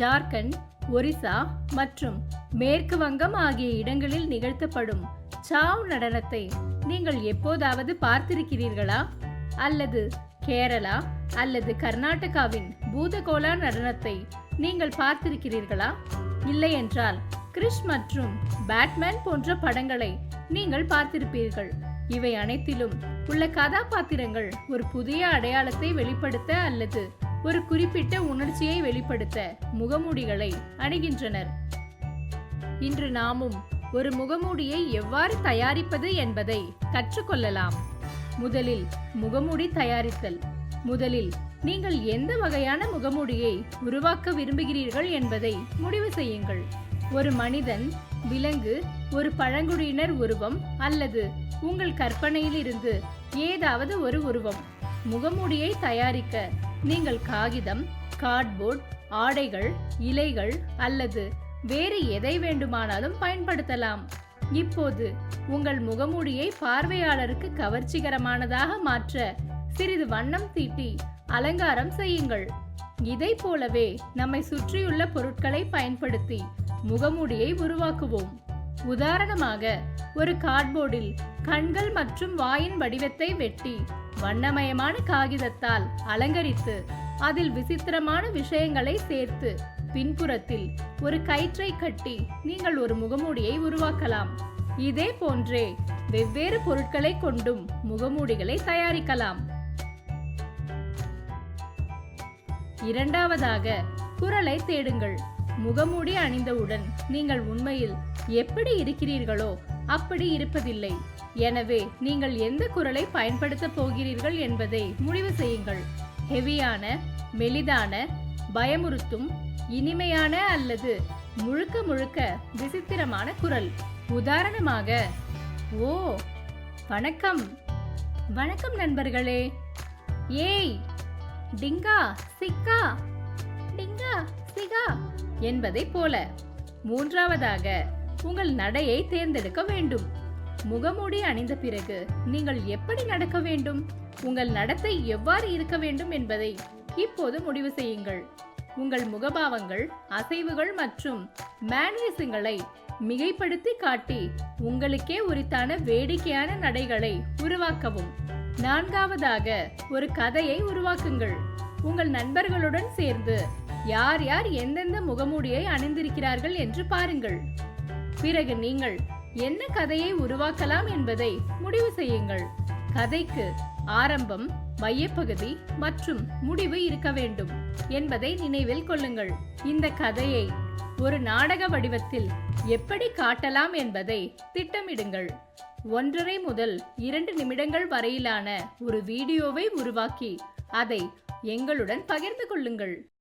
ஜார்க்கண்ட் ஒரிசா மற்றும் மேற்கு வங்கம் ஆகிய இடங்களில் நிகழ்த்தப்படும் சாவ் நடனத்தை நீங்கள் எப்போதாவது பார்த்திருக்கிறீர்களா? அல்லது கேரளா அல்லது கர்நாடகாவின் பூதகோலா நடனத்தை நீங்கள் பார்த்திருக்கிறீர்களா? இல்லையென்றால் கிறிஷ் மற்றும் பேட்மேன் போன்ற படங்களை நீங்கள் பார்த்திருப்பீர்கள். இவை அனைத்திலும் உள்ள கதாபாத்திரங்கள் ஒரு புதிய அடையாளத்தை வெளிப்படுத்த அல்லது ஒரு குறிப்பிட்ட உணர்ச்சியை வெளிப்படுத்த முகமூடிகளை அணிகின்றனர். இன்று நாமும் ஒரு முகமூடியை எவ்வாறு தயாரிப்பது என்பதை கற்றுக்கொள்ளலாம். முதலில் முகமூடி தயாரித்தல். முதலில் நீங்கள் எந்த வகையான முகமூடியை உருவாக்க விரும்புகிறீர்கள் என்பதை முடிவு செய்யுங்கள். ஒரு மனிதன் விலங்கு ஒரு பழங்குடியினர் உருவம் அல்லது உங்கள் கற்பனையிலிருந்து ஏதாவது ஒரு உருவம். முகமூடியை தயாரிக்க நீங்கள் காகிதம் கார்ட்போர்ட் ஆடைகள் இலைகள் அல்லது வேறு எதை வேண்டுமானாலும் பயன்படுத்தலாம். இப்போது உங்கள் முகமூடியை பார்வையாளருக்கு கவர்ச்சிகரமானதாக மாற்ற சிறிது வண்ணம் தீட்டி அலங்காரம் செய்யுங்கள். இதை போலவே நம்மை சுற்றியுள்ள பொருட்களை பயன்படுத்தி முகமூடியை உருவாக்குவோம். உதாரணமாக ஒரு கார்ட்போர்டில் கண்கள் மற்றும் வாயின் வடிவத்தை வெட்டி வண்ணமயமான காகிதத்தால் அலங்கரித்து அதில் விசித்திரமான விஷயங்களை சேர்த்து பின்புறத்தில் ஒரு கயிற்றை கட்டி நீங்கள் ஒரு முகமூடியை உருவாக்கலாம். இதே போன்றே வெவ்வேறு பொருட்களை கொண்டும் முகமூடிகளை தயாரிக்கலாம். இரண்டாவதாக குரலை தேடுங்கள். முகமூடி அணிந்தவுடன் நீங்கள் உண்மையில் எப்படி இருக்கிறீர்களோ அப்படி இருப்பதில்லை. எனவே நீங்கள் எந்த குரலை பயன்படுத்த போகிறீர்கள் என்பதை முடிவு செய்யுங்கள். ஹெவியான மெலிதான பயமுறுத்தும் இனிமையான அல்லது முழுக்க முழுக்க விசித்திரமான குரல் உதாரணமாக ஓ வணக்கம். வணக்கம் நண்பர்களே. ஏய் டிங்கா சிக்கா. டிங்கா சிகா. என்பதைப் போல. மூன்றாவதாக உங்கள் நடையை தேர்ந்தெடுக்க வேண்டும். முகமூடி அணிந்த பிறகு நீங்கள் எப்படி நடக்க வேண்டும்? உங்கள் நடத்தை எவ்வாறு இருக்க வேண்டும் என்பதை இப்போது முடிவு செய்யுங்கள். உங்கள் முகபாவங்கள் அசைவுகள் மற்றும் மேனரிசங்களை மிகைப்படுத்தி காட்டி உங்களுக்கே உரித்தான வேடிக்கையான நடைகளை உருவாக்கவும். நான்காவதாக ஒரு கதையை உருவாக்குங்கள். உங்கள் நண்பர்களுடன் சேர்ந்து யார் யார் எந்தெந்த முகமூடியை அணிந்திருக்கிறார்கள் என்று பாருங்கள். பிறகு நீங்கள் என்ன கதையை உருவாக்கலாம் என்பதை முடிவு செய்யுங்கள். கதைக்கு ஆரம்பம் மையப்பகுதி மற்றும் முடிவு இருக்க வேண்டும் என்பதை நினைவில் கொள்ளுங்கள். இந்த கதையை ஒரு நாடக வடிவத்தில் எப்படி காட்டலாம் என்பதை திட்டமிடுங்கள். ஒன்றரை முதல் இரண்டு நிமிடங்கள் வரையிலான ஒரு வீடியோவை உருவாக்கி அதை எங்களுடன் பகிர்ந்து கொள்ளுங்கள்.